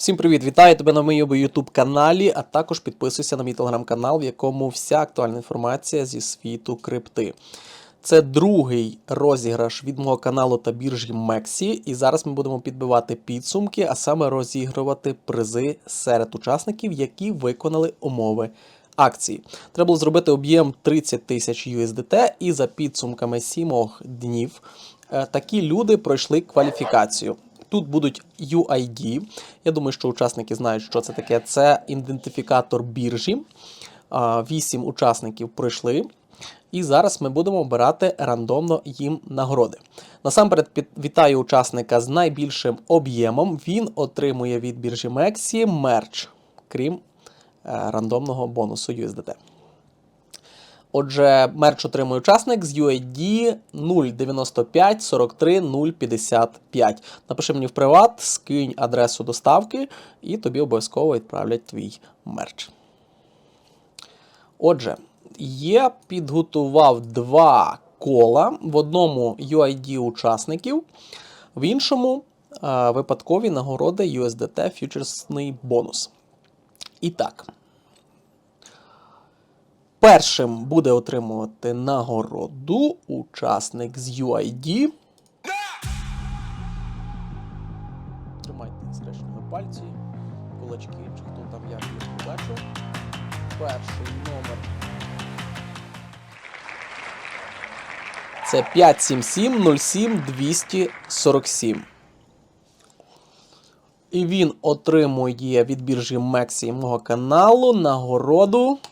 Всім привіт! Вітаю тебе на моєму YouTube каналі, а також підписуйся на мій телеграм-канал, в якому вся актуальна інформація зі світу крипти. Це другий розіграш від мого каналу та біржі Мексі. І зараз ми будемо підбивати підсумки, а саме розігрувати призи серед учасників, які виконали умови акції. Треба було зробити об'єм 30 тисяч USDT, і за підсумками 7 днів е, такі люди пройшли кваліфікацію. Тут будуть UID. Я думаю, що учасники знають, що це таке. Це ідентифікатор біржі. Вісім учасників пройшли. І зараз ми будемо обирати рандомно їм нагороди. Насамперед вітаю учасника з найбільшим об'ємом. Він отримує від біржі Мексі мерч, крім е, рандомного бонусу USDT. Отже, мерч отримує учасник з UID 095 43 055. Напиши мені в приват, скинь адресу доставки, і тобі обов'язково відправлять твій мерч. Отже, я підготував два кола. В одному UID учасників, в іншому е, випадкові нагороди USDT фьючерсний бонус. І так. Першим буде отримувати нагороду учасник з UID. Тримайте скрещені пальці, кулачки, чи хто там як їх побачив. Перший номер. Це 577 07 247. І він отримує від біржі Мексі мого каналу нагороду. –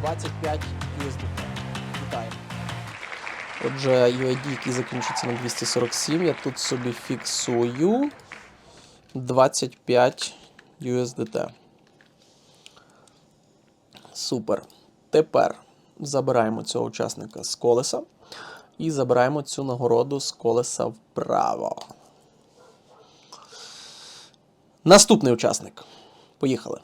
25 USDT. Вітаємо. Отже, UID, який закінчується на 247, я тут собі фіксую 25 USDT. Супер. Тепер забираємо цього учасника з колеса і забираємо цю нагороду з колеса вправо. Наступний учасник. Поїхали.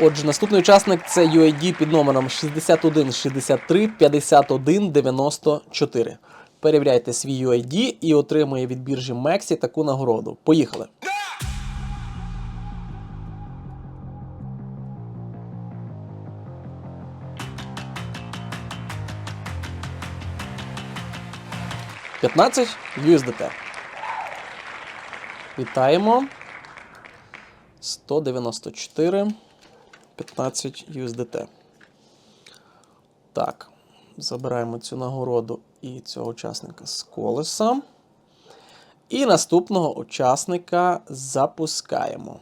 Отже, наступний учасник це UID під номером 6163 51 94. Перевіряйте свій UID і отримує від біржі Мексі таку нагороду. Поїхали. «15 USDT. Вітаємо. 194 15 USDT. Так, забираємо цю нагороду і цього учасника з колеса. І наступного учасника запускаємо.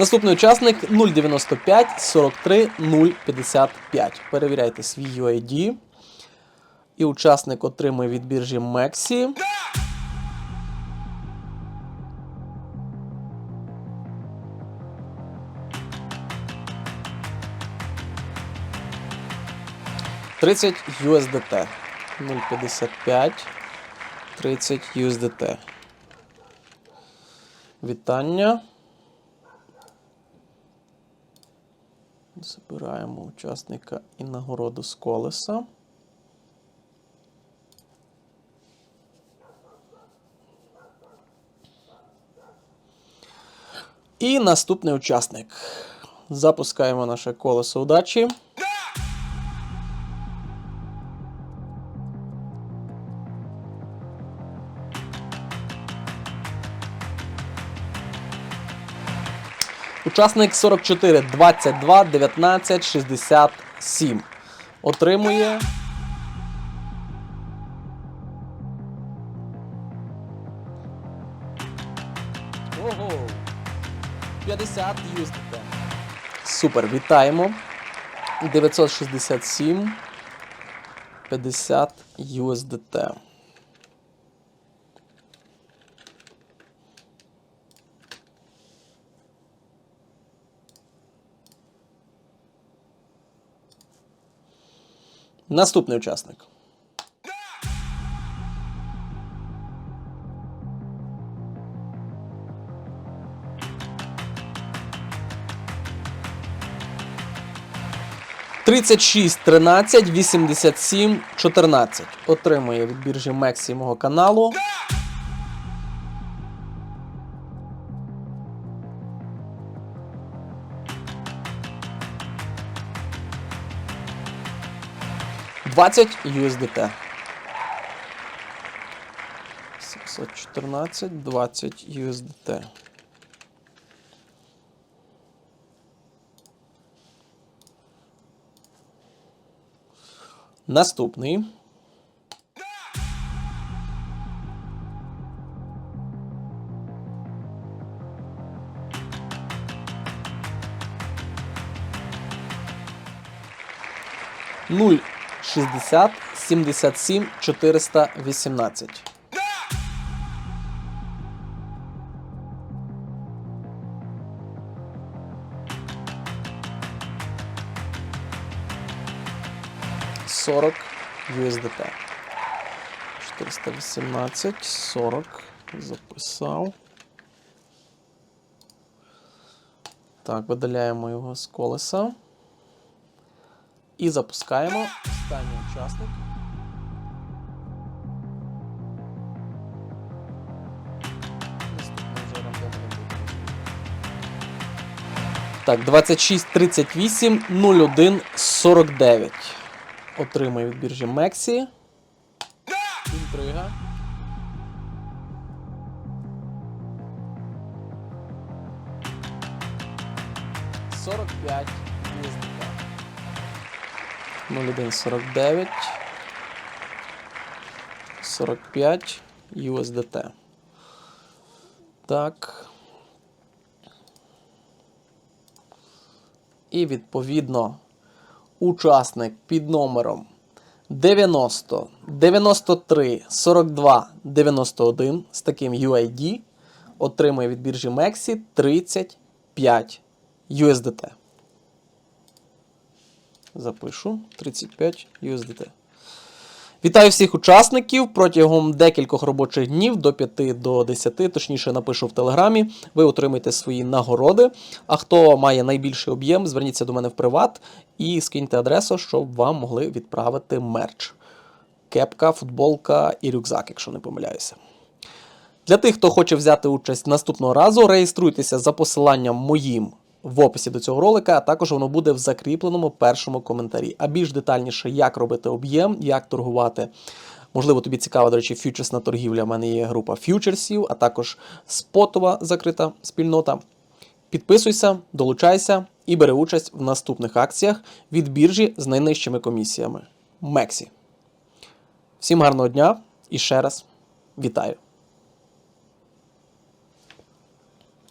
Наступний учасник 095 43 055. Перевіряйте свій UID. І учасник отримує від біржі Мексі. Тридцять USDT. 0,55. 30 USDT. Вітання. Забираємо учасника і нагороду з колеса. І наступний учасник. Запускаємо наше колесо удачі. Учасник 44 22 19 67. Отримує. Ого! 50 USDT. Супер, вітаємо. 967 50 USDT. Наступний учасник. Тридцять шість, тринадцять, вісімдесят сім, чотирнадцять. Отримує від біржі Мексі мого каналу. Двадцять USDT. 714, 20 USDT. Наступний. Нуль шістдесят сімдесят сім чотириста вісімнадцять. Сорок USDT. 418, 40. Записав. Так, видаляємо його з колеса. І запускаємо. Останній учасник. Так, 26, 38, 01, 49. Отримає від біржі Мексі. Інтрига. Сорок п'ять. 0149. 45 USDT. Так. І відповідно учасник під номером 90 93 42 91 з таким UID отримує від біржі Mexi 35 USDT. Запишу 35 USDT. Вітаю всіх учасників. Протягом декількох робочих днів до 5 до 10, точніше напишу в телеграмі. Ви отримаєте свої нагороди. А хто має найбільший об'єм, зверніться до мене в приват і скиньте адресу, щоб вам могли відправити мерч. Кепка, футболка і рюкзак, якщо не помиляюся. Для тих, хто хоче взяти участь наступного разу, реєструйтеся за посиланням моїм в описі до цього ролика, а також воно буде в закріпленому першому коментарі. А більш детальніше, як робити об'єм, як торгувати. Можливо, тобі цікава, до речі, фьючерсна торгівля. У мене є група фьючерсів, а також спотова закрита спільнота. Підписуйся, долучайся і бери участь в наступних акціях від біржі з найнижчими комісіями. Мексі. Всім гарного дня і ще раз вітаю!